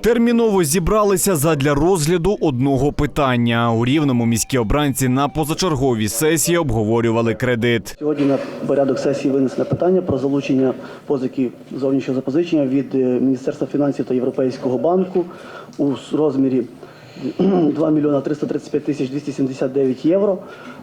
Терміново зібралися задля розгляду одного питання. У рівному міські обранці на позачерговій сесії обговорювали кредит. Сьогодні на порядок сесії винесено питання про залучення позики зовнішнього запозичення від е, Міністерства фінансів та Європейського банку у розмірі 2 мільйона 335 тисяч 279 євро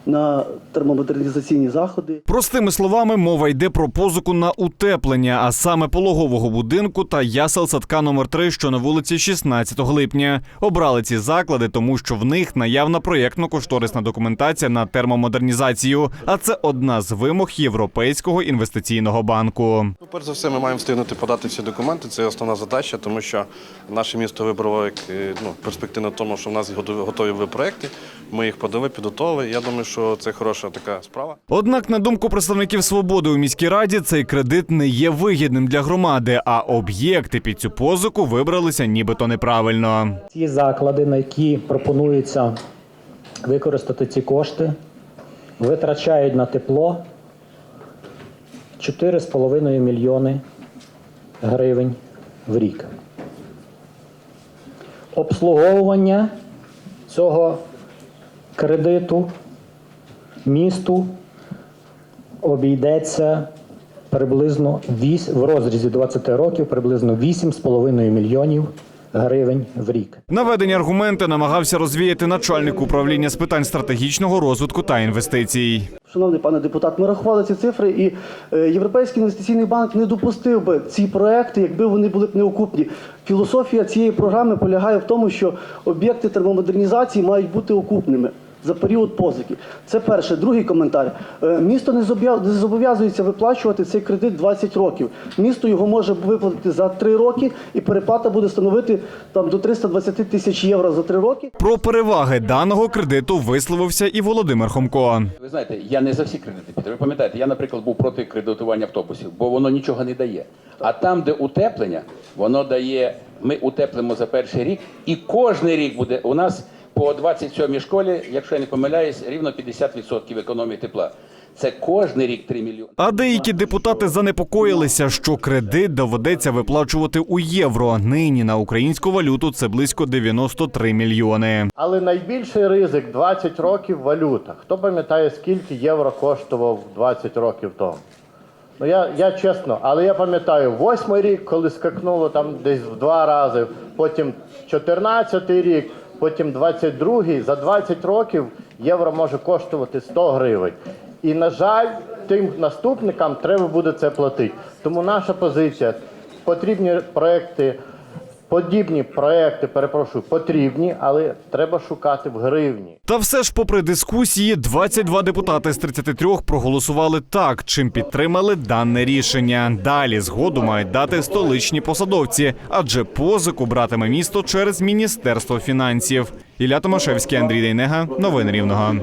на термомодернізаційні заходи. Простими словами, мова йде про позику на утеплення, а саме пологового будинку та ясел садка номер 3 що на вулиці 16 липня. Обрали ці заклади, тому що в них наявна проєктно-кошторисна документація на термомодернізацію. А це одна з вимог Європейського інвестиційного банку. Ну, перш за все, ми маємо встигнути подати всі документи. Це основна задача, тому що наше місто вибрало як е, ну, перспективно тому, що в нас готові готові ви проекти. Ми їх подали, підготовили. Я думаю, що це хороша така справа. Однак, на думку представників свободи у міській раді, цей кредит не є вигідним для громади, а об'єкти під цю позику вибралися нібито неправильно. Ті заклади, на які пропонується використати ці кошти, витрачають на тепло 4,5 мільйони гривень в рік. Обслуговування цього кредиту місту обійдеться приблизно в розрізі 20 років приблизно 8,5 мільйонів гривень в рік. Наведені аргументи намагався розвіяти начальник управління з питань стратегічного розвитку та інвестицій. Шановний пане депутат, ми рахували ці цифри, і е, Європейський інвестиційний банк не допустив би ці проекти, якби вони були б неокупні. Філософія цієї програми полягає в тому, що об'єкти термомодернізації мають бути окупними. За період позики. Це перше. Другий коментар. Е, Місто не зобов'я- не зобов'язується виплачувати цей кредит 20 років. Місто його може виплатити за 3 роки, і переплата буде становити там до 320 тисяч євро за 3 роки. Про переваги даного кредиту висловився і Володимир Хомко. Ви знаєте, я не за всі кредити підтримую. Ви пам'ятаєте, я, наприклад, був проти кредитування автобусів, бо воно нічого не дає. А там, де утеплення, воно дає. Ми утеплимо за перший рік, і кожний рік буде у нас по 27-й школі, якщо я не помиляюсь, рівно 50% економії тепла. Це кожний рік 3 мільйони. А деякі депутати занепокоїлися, що кредит доведеться виплачувати у євро. Нині на українську валюту це близько 93 мільйони. Але найбільший ризик 20 років валюта. Хто пам'ятає, скільки євро коштував 20 років тому? Ну я, я чесно, але я пам'ятаю, восьмий рік, коли скакнуло там десь в два рази, потім 14-й рік, потім 22-й. За 20 років євро може коштувати 100 гривень. І, на жаль, тим наступникам треба буде це платити. Тому наша позиція потрібні проекти. Подібні проекти, перепрошую, потрібні, але треба шукати в гривні. Та все ж, попри дискусії, 22 депутати з 33 проголосували так, чим підтримали дане рішення. Далі згоду мають дати столичні посадовці, адже позику братиме місто через міністерство фінансів. Ілля Томашевський, Андрій Дейнега. Новини Рівного.